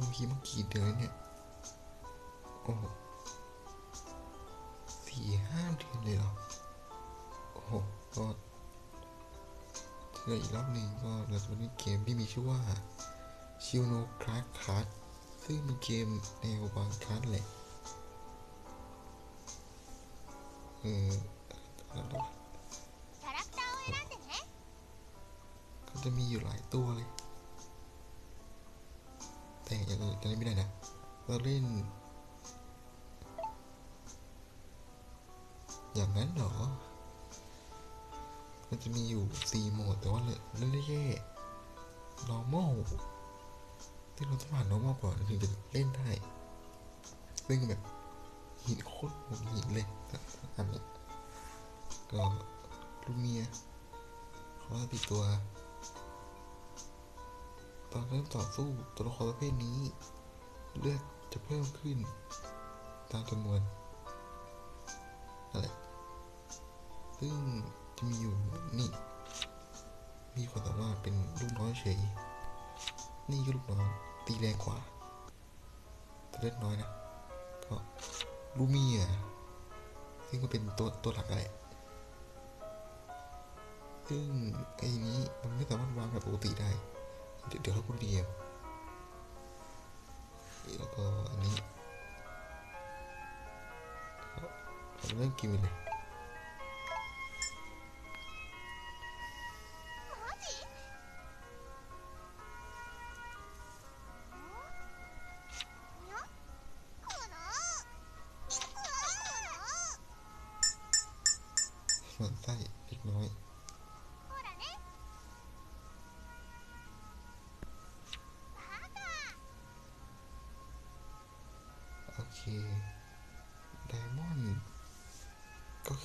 ลงทีเมื่อกี่เดือนเนี่ย โอ้สี่ห้าเดือนเลยเหรอ โอ้โหก็เจออีกรอบหนึ่งก็เราจะเล่นเกมที่มีชื่อว่าชิวโนคลาสคัสซึ่งเป็นเกมแนวบางคัสแหละ เออก็จะมีอยู่หลายตัวเลย แต่อย่างอื่นจะเล่นไม่ได้นะ เราเล่น อย่างนั้นเหรอ มันจะมีอยู่สี่โหมดแต่ว่าเล่นได้แค่ normal ที่เราต้องผ่าน normal ก่อนถึงจะเล่นได้ ซึ่งแบบหินโคตรหมดหินเลยอันนี้ก็ลูเมียเขาติดตัว ตอนเริ่มต่อสู้ตัวละครประเภทนี้ เลือดจะเพิ่มขึ้น ตามจำนวนนั่นแหละซึ่งจะมีอยู่นี่ มีความสามารถเป็นลูกน้อยเฉย นี่ก็ลูกน้องตีแรงกว่าแต่เลือดน้อยนะ ก็ลูเมียซึ่งก็เป็นตัวตัวหลักแหละซึ่งไอ้นี้มันไม่สามารถวางแบบปกติได้ เดี๋ยวเดี๋ยวเขา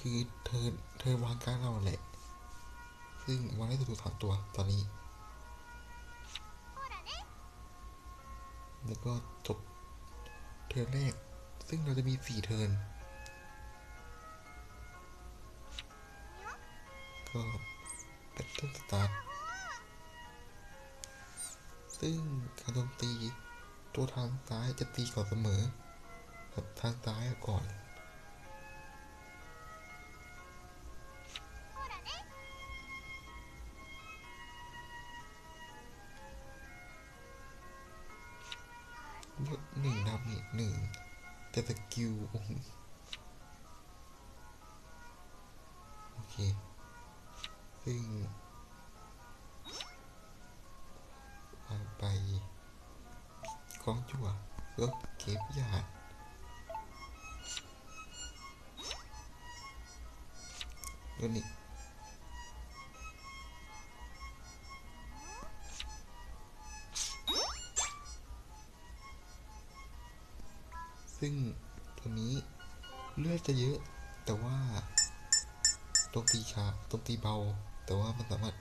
คือเธอเธอวางการเราแหละ ซึ่งวางได้ถูกสามตัวตอนนี้ แล้วก็จบเทอร์นแรก ซึ่งเราจะมีสี่เทิร์นก็แบตเทินสตาร์ทซึ่งการโจมตีตัวทางซ้ายจะตีก่อนเสมอทางซ้ายก่อน หนึ่งดาเมจหนึ่งแต่สกิลโอ้โหโอเค ซึ่งวาไปกองจั่วก็เก็บยาดตัวนี้ ซึ่งตัวนี้เลือดจะเยอะ แต่ว่าโจมตีช้าโจมตีเบา แต่ว่ามันสามารถ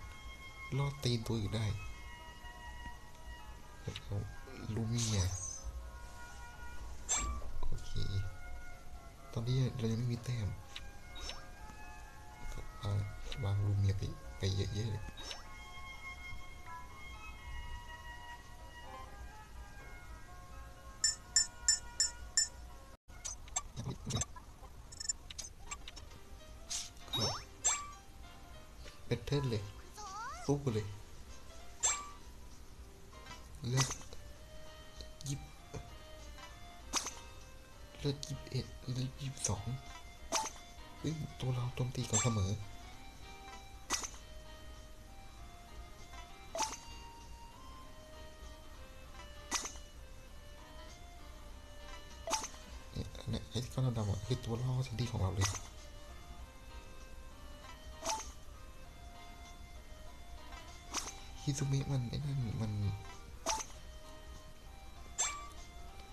ลอดตีนตัวอื่นได้แล้วลูเมียโอเค ตอนนี้เรายังไม่มีแต้มวางวางลูเมียไปไปเยอะๆเลย เป็นเทิร์นเลยぞสู้กันเลยเลือดยิบเลือดยิบเอ็ดเลือดยิบสองซึ่งตัวเราโจมตีก่อนเสมอเนี่ยเนี้ยไอ้ก้อนดำๆอะคือตัวล่อทันทีของเราเลย ฮิซุมิมันไอ้นั่นมัน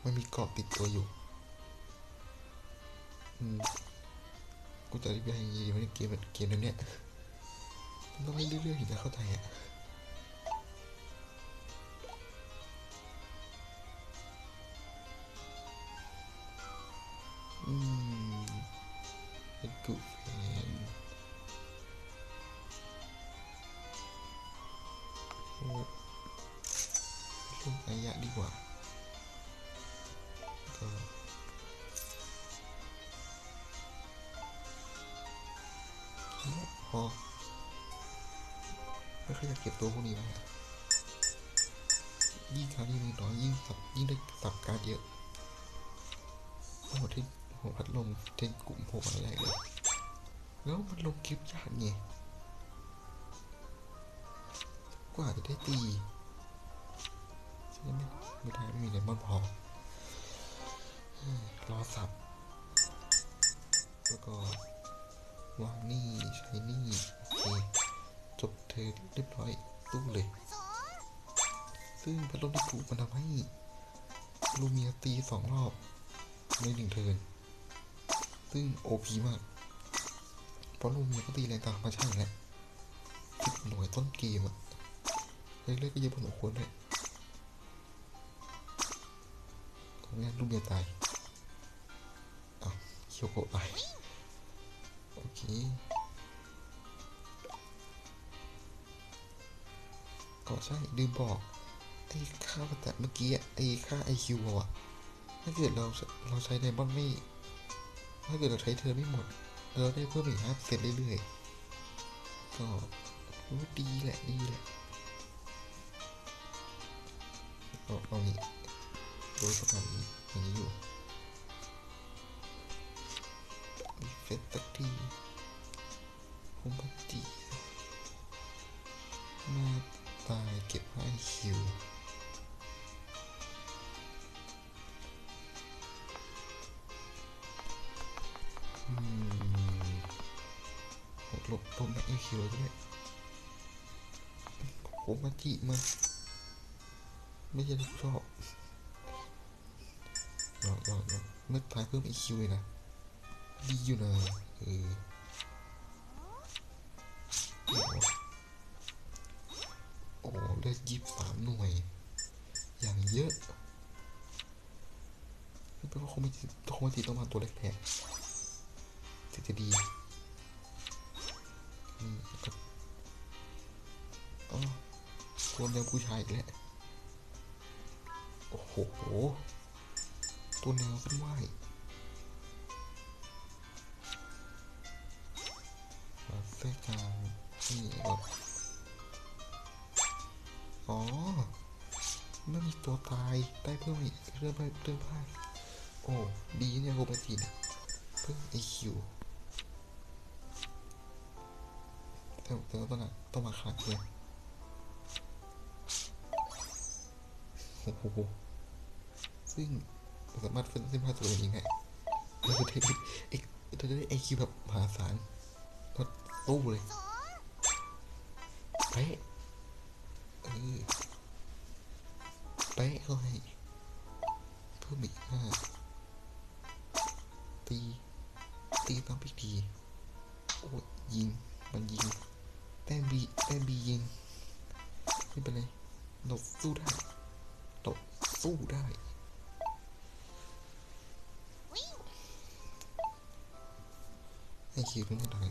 มันมีเกาะติดตัวอยู่กูจะอธิบายยังไงดีวะเกมแบบเกมนั้นเนี่ยมันต้องเล่นเรื่อยๆถึงจะเข้าใจอะ พอ รอสับ แล้วก็วางนี่ ใช้นี่ โอเค จบเธอเรียบร้อยตู้เลย ซึ่งพัดลมที่ถูกมันทำให้ลูเมียตีสองรอบในหนึ่งเทินซึ่งโอพีมาก เพราะลูเมียก็ตีแรงตามธรรมชาติแหละสิบหน่วยต้นเกมอะเรื่อยๆก็เยอะพอสมควรเลย ของงานลูเมียตายอ้าวเคียวโกะตายโอเคก็ใช่ลืมบอกไอ้ค่าแต่เมื่อกี้ไอ้ค่า IQ เราอะถ้าเกิดเราเราใช้ไดมอนด์ไม่ ถ้าเกิดเราใช้เธอไม่หมด เราได้เพิ่มอีกห้าเซนเรื่อยๆก็รู้ดีแหละดีแหละเอาเอานี่ โดยประมาณนี้อย่างนี้อยู่มีเฟสตักทีคงพัจีมาตายเก็บให้คิวหลบลบแบบไอคิวด้วยโคมาจิมา ไม่ใช่ชอบ หยอกหยอกหยอกไม่ตายเพิ่มไอคิวเลยนะ ดีอยู่นะเออโอ้เลือดยี่สามหน่วย อย่างเยอะไม่เป็นว่าคงไม่คงไม่ติต้องมาตัวแรกๆจะจะดีนี่แล้วก็อ๋อตัวแนวผู้ชายอีกแล้วโอ้โห ตัวแนวเป็นว่ายมาเส้นกลางนี่แบบอ๋อไม่มีตัวตายได้เพิ่มอีกเริ่มเพิ่มเริ่มพลาดโอ้ ดีเนี่ยโรบาจินเพิ่ม EQ แต่แต่ว่าต้องอะต้องมาขัดเลยโอ้โหซึ่ง สามารถเฟ้นเส้นผ่าตัวเองได้แล้วก็ได้เอ็กจะได้ EQ แบบมหาศาลก็ตู้เลยそうเป๊ะเออเป๊ะเข้าให้เพิ่มอีกห้าตีตีตามพิธีโอ้ยยิงมันยิงแต้มบีแต้มบียิงไม่เป็นไรเราสู้ได้เราสู้ได้ ให้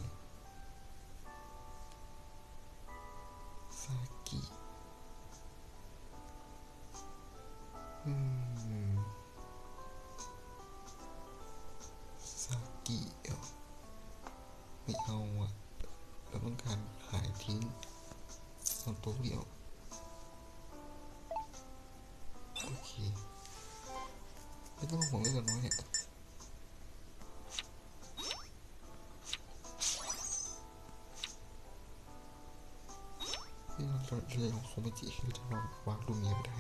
วางรูเมียไม่ได้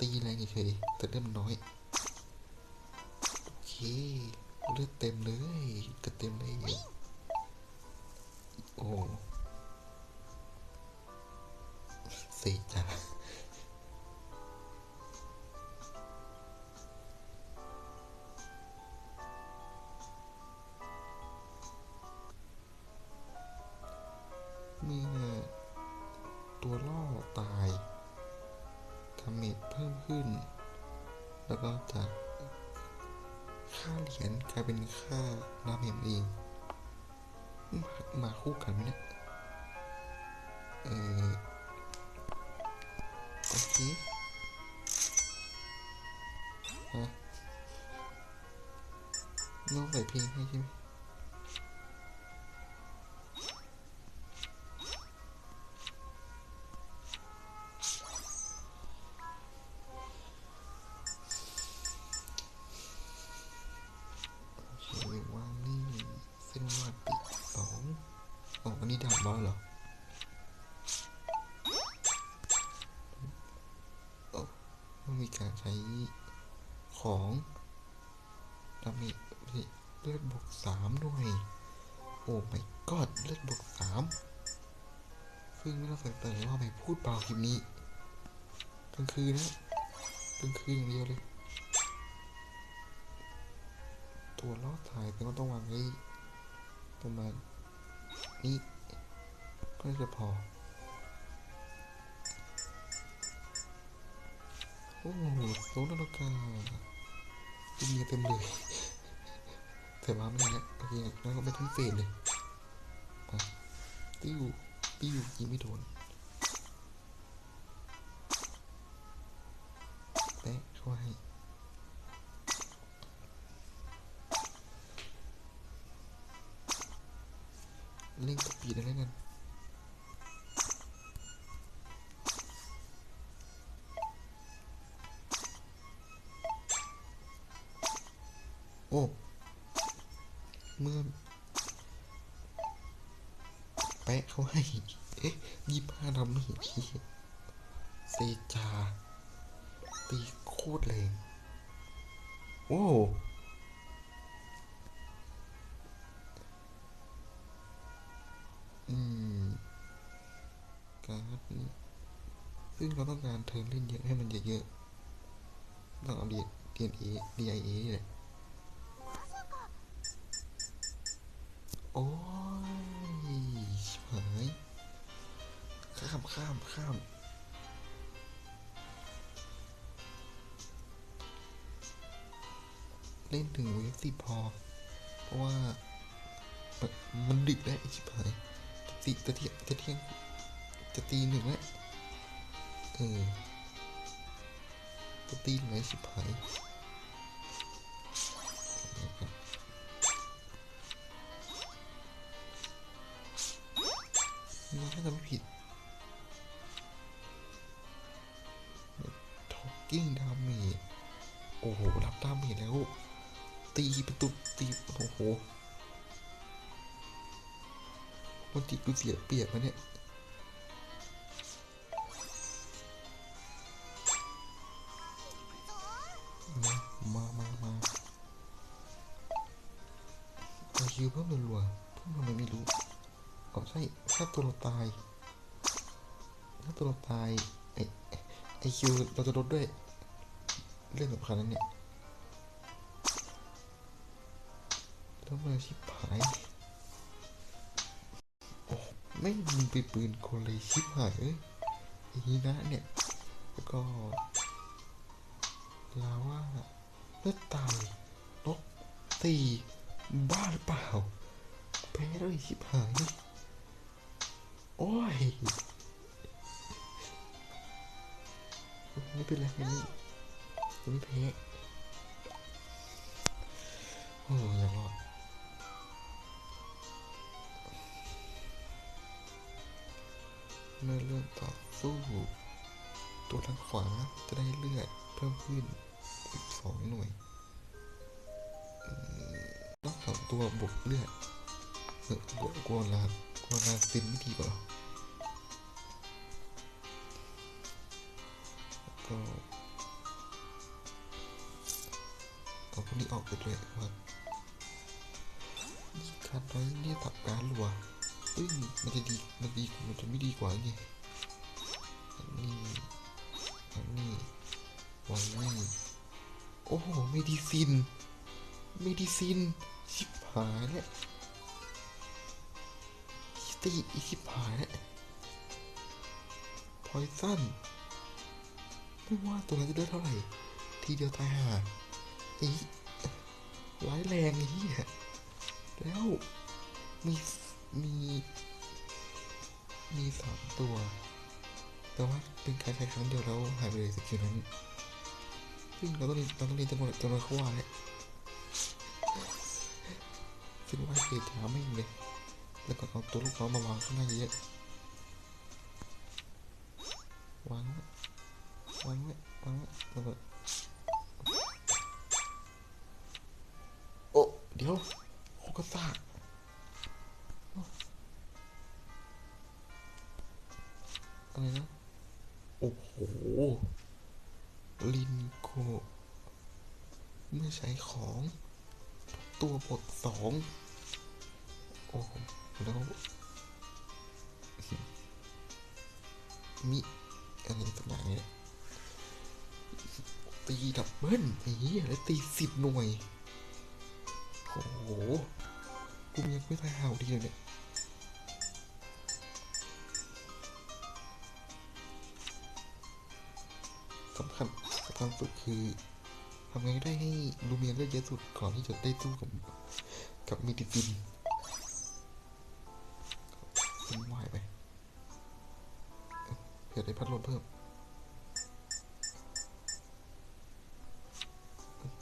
ตีแรงเฉยแต่เลือดมันน้อย โอเค เลือดเต็มเลยก็เต็มเลยโอ้สียจ้าเมื่อตัวล่อตาย ทำเมจเพิ่มขึ้น แล้วก็จะค่าเหรียญกลายเป็นค่าดาเมจเองมามาคู่กันไหมเนี่ยเออโอเคฮะน้องใส่เพลงให้ใช่ไหม นนี้ดาบบอลเหรอมันมีการใช้ของดาเมจเลือดบวกสามด้วย โอ้ my god เลือดบวกสามซึ่งไม่ต้องสังเกตว่าไม่พูดเปล่าคลิปนี้กลางคืนนะกลางคืนอย่างเดียวเลย ตัวลอดถ่ายแต่ก็ต้องวางไว้ประมาณ ก็จะพอโอ้โหโซนนาฬิกาเป็นเมียเต็มเลยแต่ว่าไม่ได้แล้วโอเคแล้วก็ไม่ทั้งเฟสเลยติ้วติ้วยิงไม่โดน เขาให้ยี่ห้าดำไม่เห็นที่เซจา ตีโคตรแรงโอ้อืม การ์ดนี้ซึ่งเราต้องการเทิร์นเล่นเยอะให้มันเยอะๆต้องเอา DNA DIA นี่แหละโอ้ ข้ามข้ามข้ามเล่นถึงเวฟสิพอ เพราะว่า มันดึกแล้วไอ้ชิบหายจะตีจะเที่ยงจะเที่ยงจะตีหนึ่งแล้วเออจะตีไหนชิบหายมันถ้าจะไม่ผิด talking damage โอ้โห รับดาเมจแล้ว ตีเป็นตุตีโอ้โหวันตีกูเสียเปียบนะเนี่ยมามามามาเอาคิวเพิ่มรัวๆเพิ่มทำไมไม่รู้อ๋อใช่ถ้าตัวเราตายถ้าตัวเราตาย ไอคิวเราจะลดด้วย เรื่องสำคัญนั้นเนี่ยแล้วมาชิบหายโอ้ไม่มีไปปืนคนเลยชิบหายเอ้ยไอ้นีนะเนี่ย แล้วก็ลาว่าเลือดตายนกตีบ้าหรือเปล่าแพ้เลยชิบหาย โอ้ย ไม่เป็นไรม่นี่ยังไม่แพ้โอ้ยยังรอดเมื่อเริ่มต่อสู้ ตัวทางขวาจะได้เลือดเพิ่มขึ้นอีกสองหน่วยต้องสองตัวบวกเลือดเออกวกลัวลากลัวลาซินไม่ดีกว่า ก็เอพวกนี้ออกไปเลยครับการไว้เนี่ยตับการหลัวอึ้งมันจะดี มันดี มันจะไม่ดีกว่าไงอันนี้อันนี้วางนี่โอ้โหเมดิซินเมดิซิน ชิบหายเนี่ยตีอีกชิบหายเลยพอยซัน ไม่ว่าตัวนั้นจะได้เท่าไหร่ ทีเดียวตายห่าอีร้ายแรงไอ้เหี้ยแล้วมีมี มีสามตัวแต่ว่าเป็นการใช้ครั้งเดียวแล้วหายไปเลยสกิลนั้นซึ่งเราต้องเรียนเราต้องเรียนจำนวนจำนวนเขาว่าแหละซึ่งว่าเกจาไม่เลยแล้วก็เอาตัวลูกน้องมาวางข้างหน้าเยอะวาง ว้วางไว้วางไว้แล้วก็โอ้เดี๋ยวโคกซ่าอะไรนะ โอ้โห ลินโกเมื่อใช้ของตัวบทสองโอ้โหแล้วมิอะไรสักอย่างเนี่ย ตีดับเบิ้ลไอ้เหี้ยแล้วตีสิบหน่วย โอ้โห กูยังไม่ได้หาวดีเลยเนี่ยสำคัญสำคัญสุดคือทำไงได้ให้ลูเมียนเลือดเยอะสุดก่อนที่จะได้สู้กับกับมิติฟินขึ้นไหวไปเผื่อได้พัดลมเพิ่ม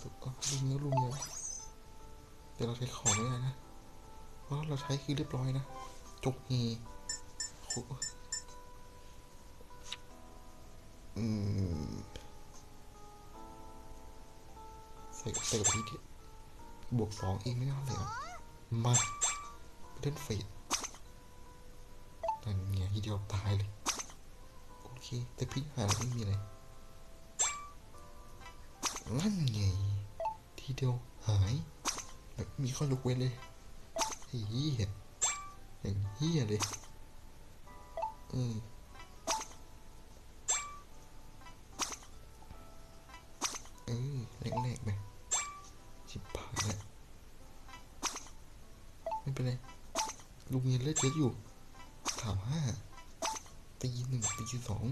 สุดอะลูเมียนลูเมียนแต่เราใช้ของไม่ได้นะ เพราะเราใช้คือเรียบร้อยนะ จกเฮโหอืมใส่ใส่กับพีเดียบวกสองเองไม่น่าเลยนะมาเล่นเฟดนั่นไงทีเดียวตายเลย โอเค แต่พี่หาอะไม่มีอะไรนั่นไง ทีเดียวหายแล้วมีข้อยกเว้นเลยไอ้เหี้ยอย่างเหี้ยเลยเออเออแรกๆไปชิบหายแล้วไม่เป็นไรลุงยังเลือดเยอะอยู่ถามห้าตีหนึ่งตีสอง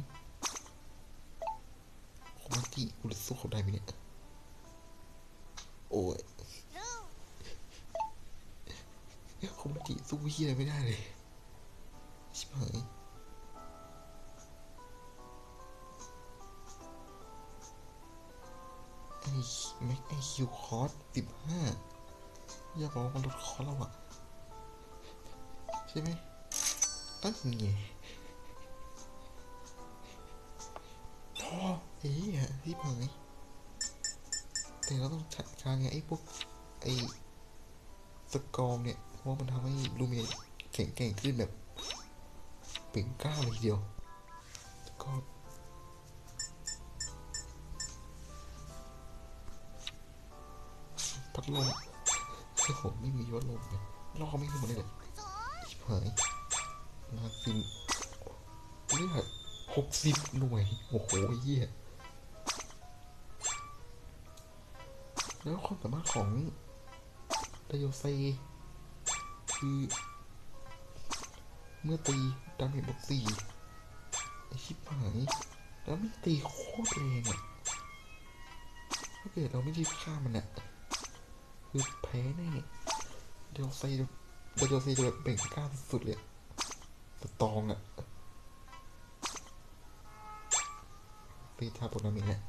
โคมาจิกูจะสู้เขาได้ไหมเนี่ย โอ้ยルーโคมาจิสู้เฮียไม่ได้เลยชิบหายไอ้แม็กไอคิวคอร์สสิบห้าอย่าบอกว่ามันลดคอร์สแล้วอะใช่ไหมตั้งไงพอไอ้เหี้ยที่หาย แต่เราต้องจัดการไงไอ้พวกไอ้สกอร์เนี่ยเพราะว่ามันทำให้ลูเมียแข็งแกร่งขึ้นแบบเปล่งกล้าเลยทีเดียวก็พัดลมโอ้โหไม่มีพัดลมเลยล่อไม่ขึ้นมาเลยเลยぞชิบหายมาฟินเลือดหกสิบหน่วย โอ้โหเยี่ย แล้วความสามารถของไดโยเซคือ เมื่อตีดาเมจบวกสี่ไอชิบหาย แล้วมันตีโคตรแรงอะถ้าเกิดเราไม่รีบฆ่ามันอะคือแพ้แน่เดี๋ยไซเดี๋ยไซจะแบบเบ่งกล้าสุดเลยอะสตองอะตีทาปรนามิเนี่ย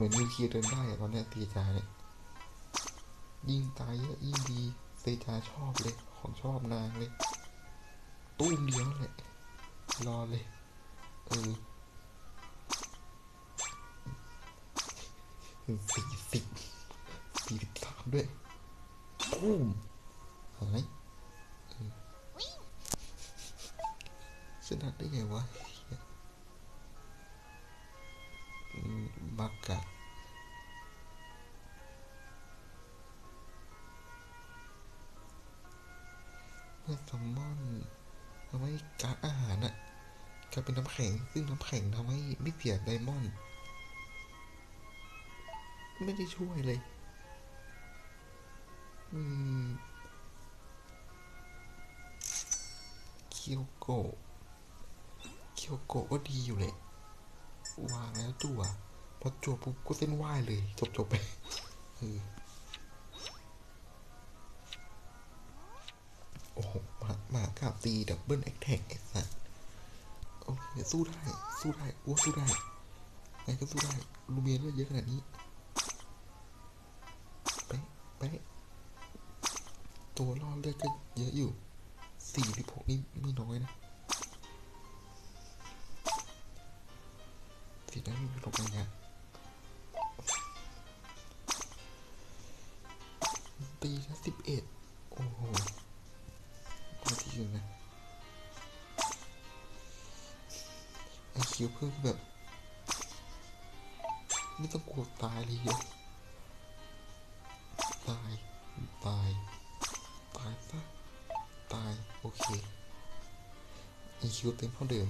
เหมือนนิวเคลียร์เดินได้อะตอนเนี้ยตีจาเนี่ยยิ่งตายเยอะยิ่งดีเซจาชอบเลย ของชอบนางเลย ตู้มเดียวแหละรอเลย เออสี่สิบสี่สิบสามด้วยตู้มหายเออชนะได้ไงวะ bucket เมื่อแซลมอนทำให้การอาหารน่ะกลายเป็นน้ำแข็ง ซึ่งน้ำแข็งทำให้ไม่เสียไดมอนไม่ได้ช่วยเลย อืมเคียวโกเคียวโกก็ดีอยู่เลย วางแล้วจั่วพอจั่วปุ๊บก็เส้นไหวเลย จบจบๆไปโอ้โหหมามากราบตีดับเบิลแอคแท็กไอ้สัสโอเคสู้ได้ สู้ได้ โอ้สู้ได้ไงก็สู้ได้ ลูเมียเลือดเยอะขนาดนี้เป๊ะเป๊ะตัวรอดเลือดก็เยอะอยู่สี่สิบหกนี่ไม่น้อยนะ สีนั้ลงไปเนี่ยตีแค่สิบเอ็ดโอ้โหมาทีนึงนะไอคิวเพิ่มแบบ ไม่ต้องกลัวตายเลยเยอะตาย ตาย ตายซะตาย โอเคไอคิวเต็มเท่าเดิม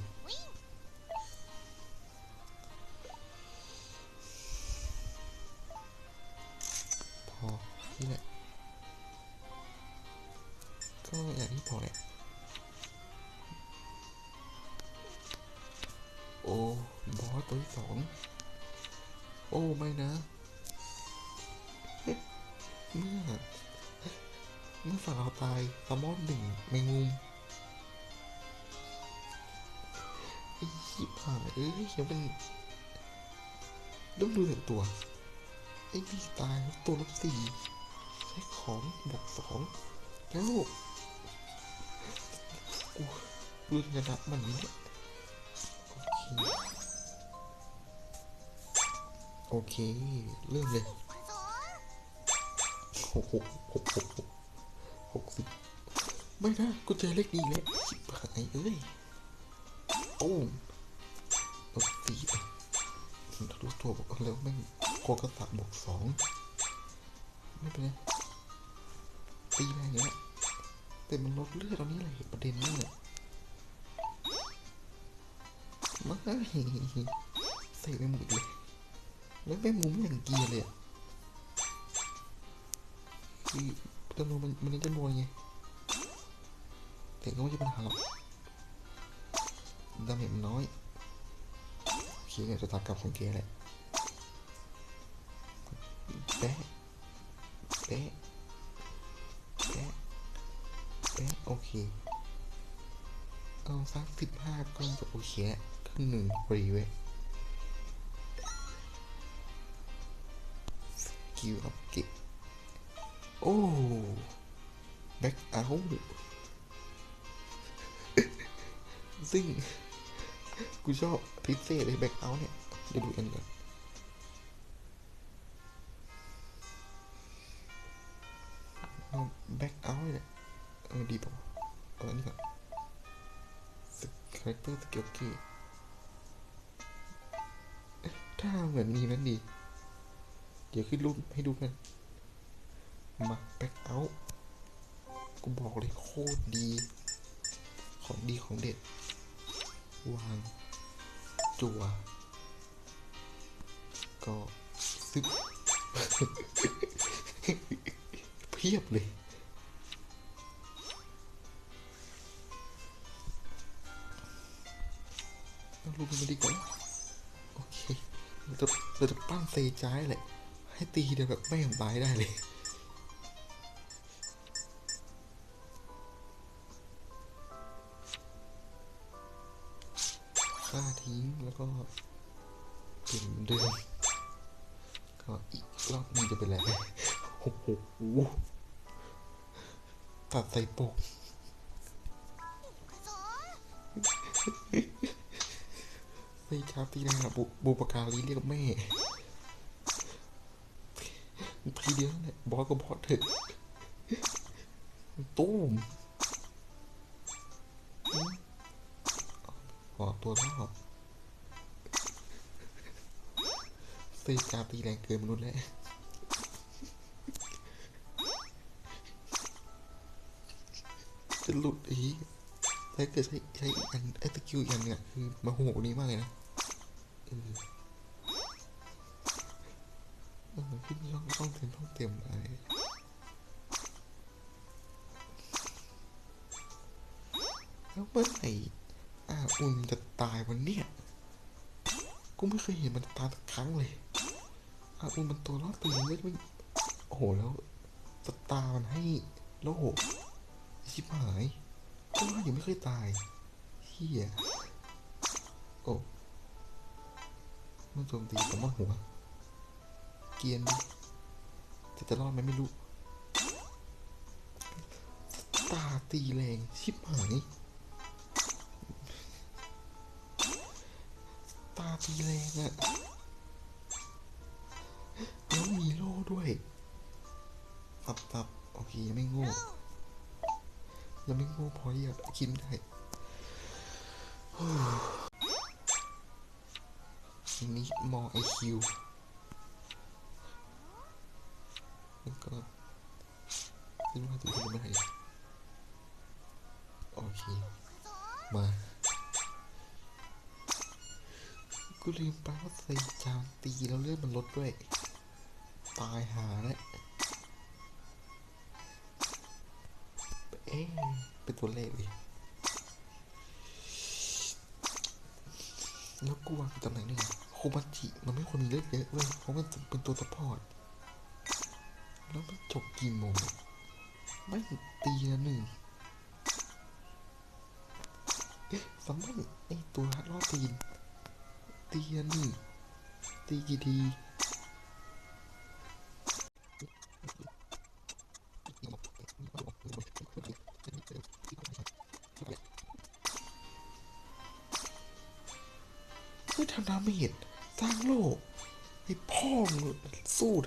ตัวลบสี่ใช้ของบวกสองแล้วลูกกูกูระรับมันไหมโอเค เริ่มเลยหกหกหกหกหกหกสิบไม่นะกูเจอเลขดีแล้วชิบหายเอ้ยโอ้ลบสี่ไปทะลุตัวบอกแล้วแม่งโคกระสับบวกสอง ไม่เป็นไรตีแรงอย่างเงี้ยแต่มันลดเลือดตอนนี้แหละประเด็นนี่แหละม่ใส่ไปหมดเลยแล้วแม่มุมอย่างเกียร์เลยคือจำนวนมันมันจำนวนไงแต่ก็ไม่ใช่ปัญหาหรอกดาเมจมันน้อยโอเคเนี่ยจะตากลับของแกแหละแปะ แปะแปะแปะโอเคเอาสักสิบห้าก็จะโอเคล้วครึ่งหนึ่งพอดีเว้ยสกิลอัพเก็บโอ้แบ็คเอาซึ่ง กูชอบพิเศษเลยแบ็คเอาเนี่ยเดี๋ยวดูกันก่อน เออดีป่ะเอาอันนี้ก่อนสคาแรคเตอร์สเกลกี้ถ้าเหมือนมีนั้นดี เดี๋ยวขึ้นรูปให้ดูกันมาแบ็คเอาท์กูบอกเลยโคตรดี ของดีของเด็ด วาง จัว ก็ซึบเพียบเลย เอารูปมันมาดีกว่าโอเคเราจะเราจะปั้นเซจายแหละให้ตีเดียวแบบไม่ของตายได้เลยฆ่าทิ้งแล้วก็เปลี่ยนเหมือนก็อีกรอบนึงจะเป็นอะไรโอ้โหตัดใส่ปก ใส่ชาตีนะบบุปการีเรียกแม่ทีเดียวนั่นแหละบอสก็บอสเถอะตู้มขอตัวรอบเซจาตีแรงเกินมนุษย์แล้วจะหลุดอีกถ้าเกิดใช้ใช้อันไอ้ตะกิวอีกอันเนี่ยคือมาโหนี้มากเลยนะ เออเออขึ้นช่องต้องเต็มต้องเต็มอะไรแล้วเมื่อไหร่อาอุ่นจะตายวันเนี้ยกูไม่เคยเห็นมันตายสักครั้งเลยอาอุ่นมันตัวรอดตัวไม่ไม่โอ้โหแล้วสตาร์มันให้โลกชิบหายก็ว่ายังไม่เคยตายเฮียโอ้ มันโจมตีผมว่าหัว เกียนดิแต่จะรอดไหมไม่รู้ ตาตีแรงชิบหายตาตีแรงอะแล้วมีโล่ด้วย ตับตับโอเคยังไม่โง่ยังไม่โง่พอที่จะคิดได้ อันนี้มอไอคิวแล้วก็ไม่รู้ว่าจะเป็นอะไรโอเค มา กูลืมปว่าใส่จามตีแล้วเลือดมันลดด้วย ตายหาแล้วเอ๊ะเป็นตัวเลขดิแล้วกูวางตำแหน่งนี่ โคบัจิมันไม่ควรมีเลือดเยอะเว้ยเพราะมันเป็นตัวสปอร์ตแล้วมันจบกี่โมงไม่ตีละหนึ่งสำคัยไอตัวรอบตีนตีละหนึ่งตีกี่ที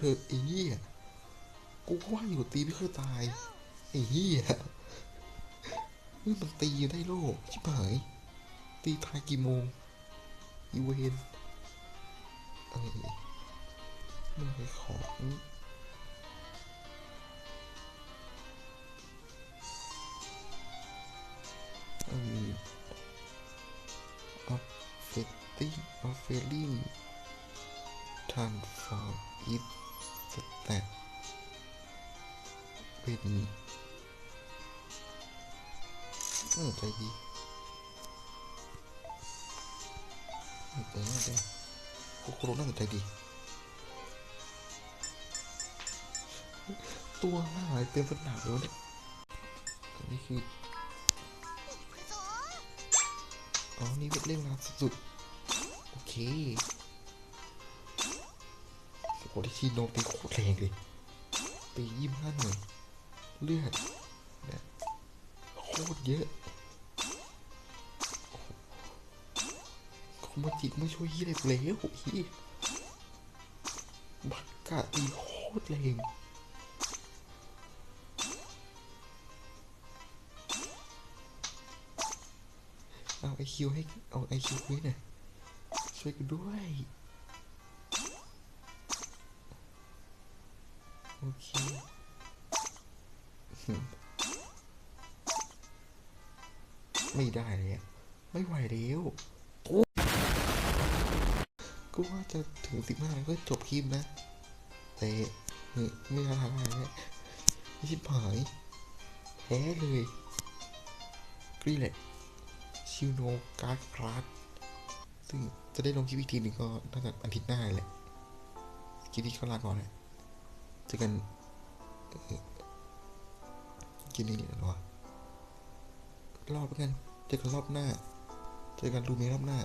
สู้เธอะไอ้เหี้ยกูก็ว่าอยู่ตีไม่เคยตายไอ้เหี้ยนี่มันตีได้โลกชิบหายตีตายกี่โมงอีเวนเอ้ยมันไปของเอ้ยออฟเฟตติ้งออฟเฟลลิ่งทันฟอร์อิท สแตทเป็นเออใจดีเออใจน่าจโคโคโรน่าใจดี ตัวหายเต็มสนามแล้วเนี่ยอันนี้คืออ๋อ นี่เป็นเรื่องราวสุดๆ โอเค โอ้ที่ชีโนตีโคตรแรงเลยตียี่ห้าหน่วยเลือดเนี่ยโคตรเยอะคงมจิไม่ช่วยยี่อะไรเลยโอ้ยบักกะตีโคตรแรงเอาไอคิวให้เอาไอคิวคุยหน่อยช่วยกันด้วย โอเคไม่ได้เลยไม่ไหวแล้วกูว่าจะถึงสิบห้าก็จบคลิปนะแต่เฮ้ยไม่ทำอะไรแล้วชิบหายแพ้เลยนี่แหละชิวโนการ์ดคลาสซึ่งจะได้ลงคลิปอีกทีหนึ่งก็น่าจะอาทิตย์หน้าแหละคลิปนี้ก็ลาก่อนแหละ เจอกันเอ่อกินนี่นี่หรอรอบกัน เจอกันรอบหน้า เจอกันรูเมรอบหน้า